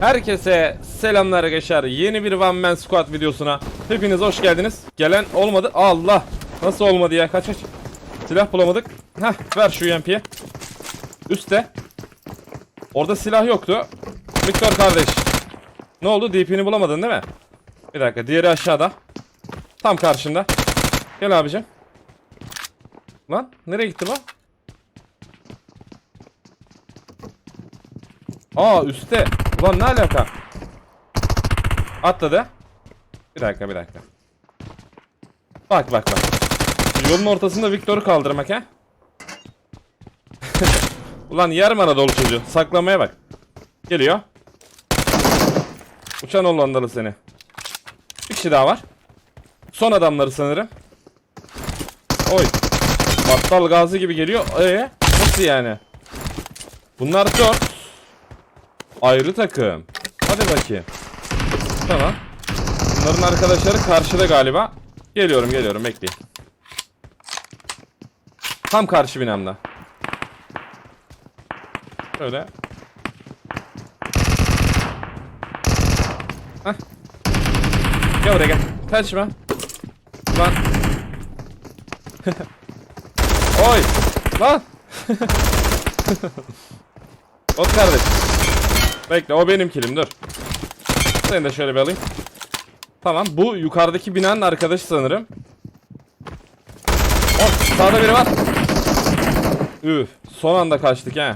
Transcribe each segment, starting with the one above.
Herkese selamlar arkadaşlar. Yeni bir One Man Squad videosuna hepiniz hoş geldiniz. Gelen olmadı. Allah! Nasıl olmadı ya? Kaç kaç. Silah bulamadık. Heh, ver şu UMP'ye. Üste. Orada silah yoktu. Victor kardeş. Ne oldu? DP'ni bulamadın değil mi? Bir dakika. Diğeri aşağıda. Tam karşında. Gel abicim. Lan nereye gitti bu? Aa üstte. Ulan ne alaka? Atladı. Bir dakika bir dakika. Bak bak bak. Yolun ortasında Victor'u kaldırmak ha. Ulan yarım Anadolu çocuğu. Saklamaya bak. Geliyor. Uçan Hollandalı seni. Bir kişi daha var. Son adamları sanırım. Oy. Battal gazi gibi geliyor. Ee, nasıl yani? Bunlar dört. Ayrı takım. Hadi bakayım. Tamam. Bunların arkadaşları karşıda galiba. Geliyorum geliyorum bekleyin. Tam karşı binamda. Şöyle. Heh. Gel buraya gel. Kaçma. Lan. Oy. Lan. Ot kardeş. Bekle o benim kilim dur. Seni de şöyle bir alayım. Tamam bu yukarıdaki binanın arkadaşı sanırım. Oh sağda biri var. Üf son anda kaçtık he.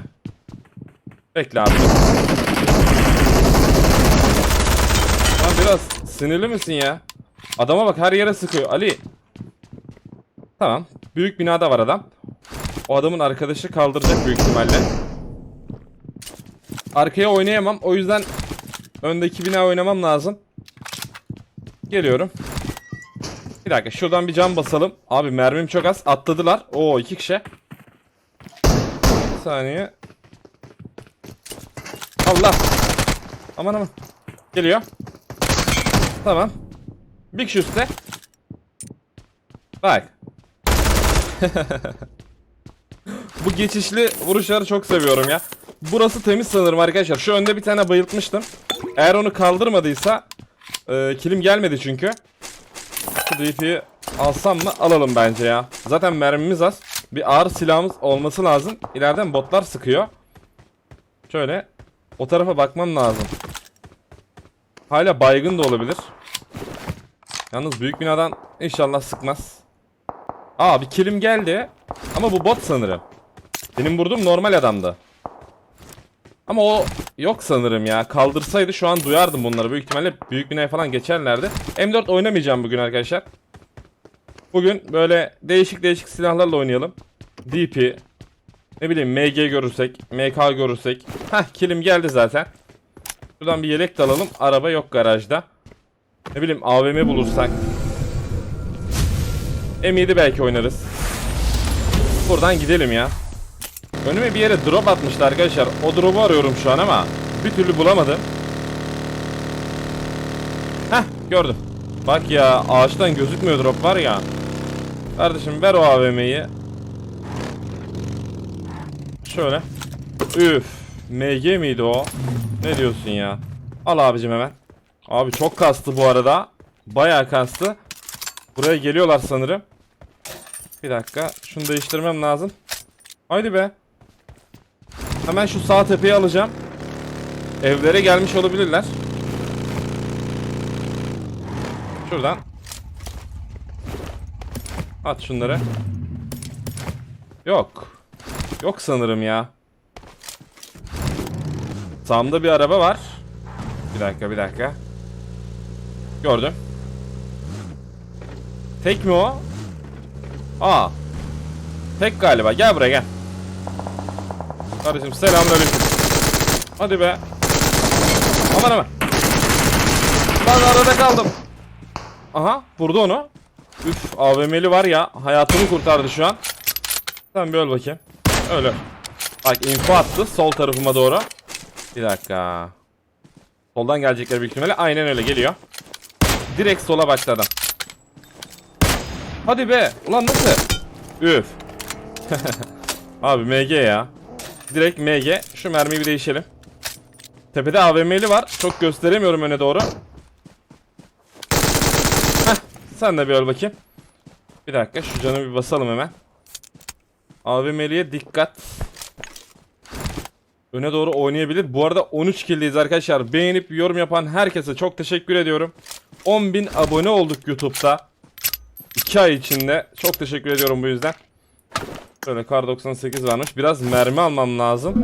Bekle abi. Lan biraz sinirli misin ya? Adama bak her yere sıkıyor Ali. Tamam büyük binada var adam. O adamın arkadaşı kaldıracak büyük ihtimalle. Arkaya oynayamam. O yüzden öndeki bina oynamam lazım. Geliyorum. Bir dakika şuradan bir cam basalım. Abi mermim çok az. Atladılar. Oo iki kişi. Bir saniye. Allah. Aman aman. Geliyor. Tamam. Bir kişi üstte. Bak. Bu geçişli vuruşları çok seviyorum ya. Burası temiz sanırım arkadaşlar. Şu önde bir tane bayıltmıştım. Eğer onu kaldırmadıysa e, kilim gelmedi çünkü. Şu DP'yi alsam mı? Alalım bence ya. Zaten mermimiz az. Bir ağır silahımız olması lazım. İleriden botlar sıkıyor. Şöyle o tarafa bakmam lazım. Hala baygın da olabilir. Yalnız büyük binadan inşallah sıkmaz. Aa bir kilim geldi. Ama bu bot sanırım. Benim vurduğum normal adamdı. Ama o yok sanırım ya. Kaldırsaydı şu an duyardım bunları. Büyük ihtimalle büyük binaya falan geçerlerdi. M4 oynamayacağım bugün arkadaşlar. Bugün böyle değişik değişik silahlarla oynayalım. DP, ne bileyim MG görürsek, MK görürsek. Heh kilim geldi zaten. Şuradan bir yelek de alalım. Araba yok garajda. Ne bileyim AVM bulursak. M7 belki oynarız. Buradan gidelim ya. Önüme bir yere drop atmıştı arkadaşlar. O drop'u arıyorum şu an ama bir türlü bulamadım. Heh gördüm. Bak ya ağaçtan gözükmüyor drop var ya. Kardeşim ver o AVM'yi. Şöyle. Üf. MG miydi o? Ne diyorsun ya? Al abicim hemen. Abi çok kastı bu arada. Bayağı kastı. Buraya geliyorlar sanırım. Bir dakika. Şunu değiştirmem lazım. Haydi be. Hemen şu sağ tepeyi alacağım. Evlere gelmiş olabilirler. Şuradan. At şunları. Yok. Yok sanırım ya. Sağımda bir araba var. Bir dakika bir dakika. Gördüm. Tek mi o? Aa. Tek galiba. Gel buraya gel. Kardeşim selamünaleyküm. Hadi be. Aman aman. Ben arada kaldım. Aha vurdu onu. Üf AVM'li var ya hayatımı kurtardı şu an. Sen bir öl bakayım. Öyle. Bak info attı sol tarafıma doğru. Bir dakika. Soldan gelecekler büyük ihtimalle. Aynen öyle geliyor. Direkt sola adam. Hadi be. Ulan nasıl? Üf. Abi MG ya. Direkt MG. Şu mermiyi bir değişelim. Tepede AVM'li var. Çok gösteremiyorum öne doğru. Heh, sen de bir öl bakayım. Bir dakika şu canı bir basalım hemen. AVM'liye dikkat. Öne doğru oynayabilir. Bu arada 13 kill'deyiz arkadaşlar. Beğenip yorum yapan herkese çok teşekkür ediyorum. 10.000 abone olduk YouTube'da. 2 ay içinde. Çok teşekkür ediyorum bu yüzden. Böyle kar 98 varmış. Biraz mermi almam lazım.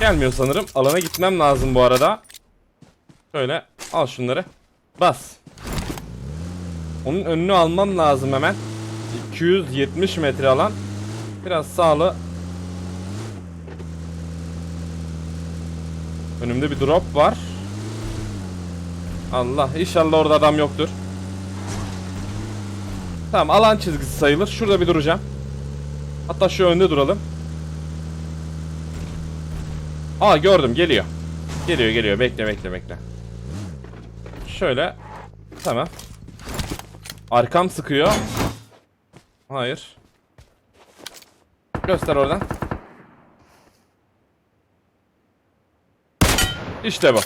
Gelmiyor sanırım. Alana gitmem lazım bu arada. Şöyle al şunları. Bas. Onun önünü almam lazım hemen. 270 metre alan. Biraz sağlı. Önümde bir drop var. Allah inşallah orada adam yoktur. Tamam alan çizgisi sayılır. Şurada bir duracağım. Hatta şu önde duralım. Aa gördüm geliyor. Geliyor geliyor bekle bekle bekle. Şöyle. Tamam. Arkam sıkıyor. Hayır. Göster oradan. İşte bu.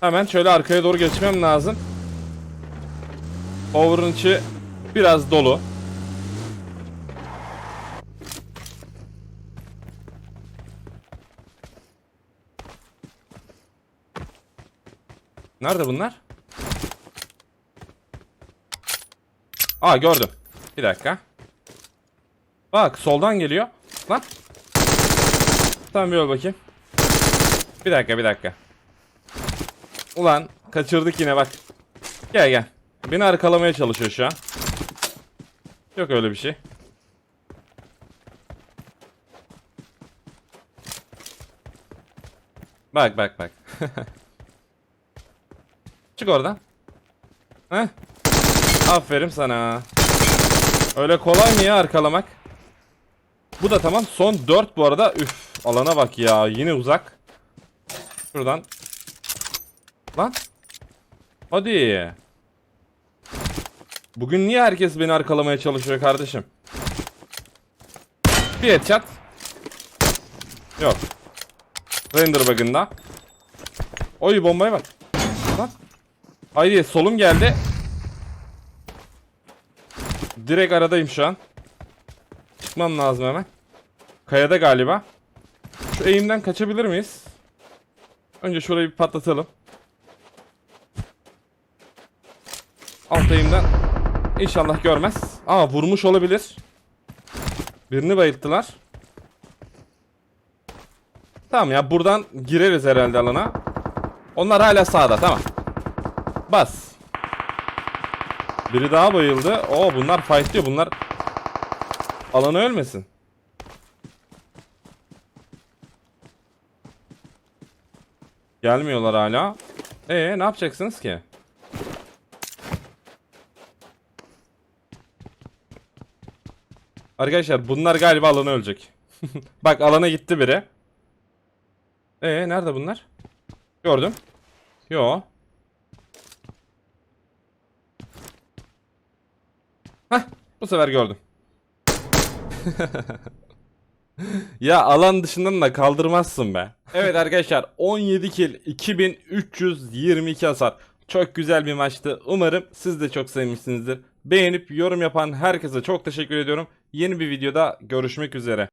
Hemen şöyle arkaya doğru geçmem lazım. Over'ın içi biraz dolu. Nerede bunlar? Aa gördüm. Bir dakika. Bak soldan geliyor. Lan. Tamam bir yol bakayım. Bir dakika bir dakika. Ulan kaçırdık yine bak. Gel gel. Beni arkalamaya çalışıyor şu an. Yok öyle bir şey. Bak bak bak. Çık oradan. Heh. Aferin sana. Öyle kolay mı ya arkalamak? Bu da tamam. Son 4 bu arada. Üf, alana bak ya. Yine uzak. Şuradan. Lan. Hadi. Bugün niye herkes beni arkalamaya çalışıyor kardeşim? Bir headshot. Yok. Render bug'ında. Oy bombaya bak. Lan. Haydi solum geldi. Direkt aradayım şu an. Çıkmam lazım hemen. Kayada galiba. Şu eğimden kaçabilir miyiz? Önce şurayı bir patlatalım. Alt eğimden İnşallah görmez. Aa vurmuş olabilir. Birini bayılttılar. Tamam ya buradan gireriz herhalde alana. Onlar hala sağda tamam. Bas. Biri daha bayıldı. Oo bunlar fightlıyor. Bunlar alanı ölmesin. Gelmiyorlar hala. Ee ne yapacaksınız ki? Arkadaşlar bunlar galiba alana ölecek. Bak alana gitti biri. Ee nerede bunlar? Gördüm. Yo. Hah bu sefer gördüm. ya alan dışından da kaldırmazsın be. Evet arkadaşlar 17 kill 2322 hasar. Çok güzel bir maçtı. Umarım siz de çok sevmişsinizdir. Beğenip yorum yapan herkese çok teşekkür ediyorum. Yeni bir videoda görüşmek üzere.